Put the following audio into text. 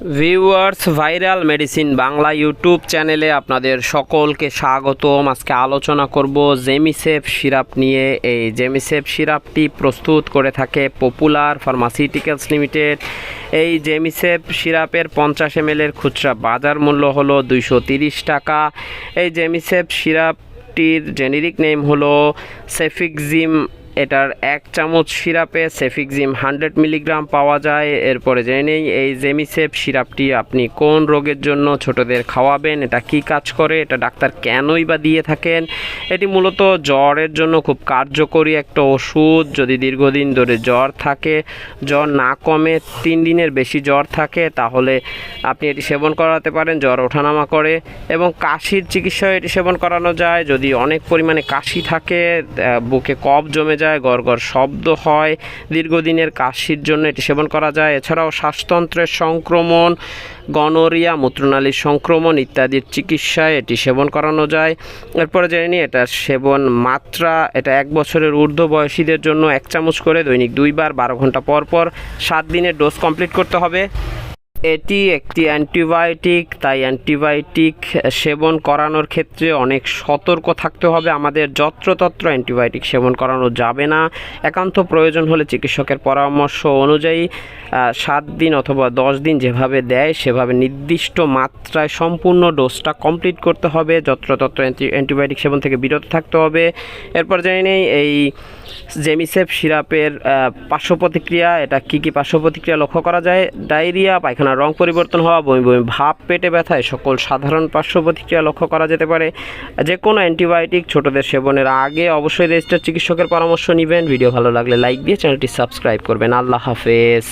Viewers, viral medicine Bangla YouTube চ্যানেলে আপনাদের সকলকে স্বাগতম। আজকে আলোচনা করব জেমিসেফ সিরাপ নিয়ে। এই জেমিসেফ সিরাপটি প্রস্তুত করে থাকে পপুলার ফার্মাসিউটিক্যালস লিমিটেড। এই জেমিসেফ সিরাপের পঞ্চাশ এম খুচরা বাজার মূল্য হলো দুইশো টাকা। এই জেমিসেফ সিরাপটির জেনেরিক নেম হলো সেফিকজিম এটার এক চামচ সিরাপে সেফিকজিম হান্ড্রেড মিলিগ্রাম পাওয়া যায়। এরপরে জেনে নেই, এই জেমিসেপ সিরাপটি আপনি কোন রোগের জন্য ছোটদের খাওয়াবেন? এটা কি কাজ করে? এটা ডাক্তার কেনই বা দিয়ে থাকেন? এটি মূলত জ্বরের জন্য খুব কার্যকরী একটা ওষুধ। যদি দীর্ঘদিন ধরে জ্বর থাকে, জ্বর না কমে, তিন দিনের বেশি জ্বর থাকে, তাহলে আপনি এটি সেবন করাতে পারেন, জ্বর ওঠানামা করে। এবং কাশির চিকিৎসায় এটি সেবন করানো যায়। যদি অনেক পরিমাণে কাশি থাকে বুকে কফ জমে যায় গড় গড় শব্দ হয়। দীর্ঘদিনের কাশির জন্য এটি সেবন করা যায়। এছাড়াও শ্বাসতন্ত্রের সংক্রমণ, গনোরিয়া, মূত্রনালীর সংক্রমণ ইত্যাদির চিকিৎসায় এটি সেবন করানো যায়। এরপরে জেনে নিই, এটার সেবন মাত্রা, এটা এক বছরের ঊর্ধ্ব বয়সীদের জন্য এক চামচ করে দৈনিক দুইবার, বারো ঘণ্টা পর পর সাত দিনের ডোজ কমপ্লিট করতে হবে। এটি একটি অ্যান্টিবায়োটিক, তাই অ্যান্টিবায়োটিক সেবন করানোর ক্ষেত্রে অনেক সতর্ক থাকতে হবে। আমাদের যত্রতত্র অ্যান্টিবায়োটিক সেবন করানো যাবে না। একান্ত প্রয়োজন হলে চিকিৎসকের পরামর্শ অনুযায়ী সাত দিন অথবা দশ দিন যেভাবে দেয়, সেভাবে নির্দিষ্ট মাত্রায় সম্পূর্ণ ডোজটা কমপ্লিট করতে হবে। যত্রতত্র অ্যান্টি, অ্যান্টিবায়োটিক সেবন থেকে বিরত থাকতে হবে। এরপর জানি নেই, এই জেমিসেফ সিরাপের পার্শ্ব প্রতিক্রিয়া এটা কী কী পার্শ্ব প্রতিক্রিয়া লক্ষ্য করা যায়? ডায়রিয়া পায়খানার রং পরিবর্তন হওয়া বমি বমি ভাব, পেটে ব্যথায় সকল সাধারণ পার্শ্ব প্রতিক্রিয়া লক্ষ্য করা যেতে পারে। যে কোনো অ্যান্টিবায়োটিক ছোটদের সেবনের আগে অবশ্যই রেজিস্টার চিকিৎসকের পরামর্শ নেবেন। ভিডিও ভালো লাগলে লাইক দিয়ে চ্যানেলটি সাবস্ক্রাইব করবেন। আল্লাহ হাফেজ।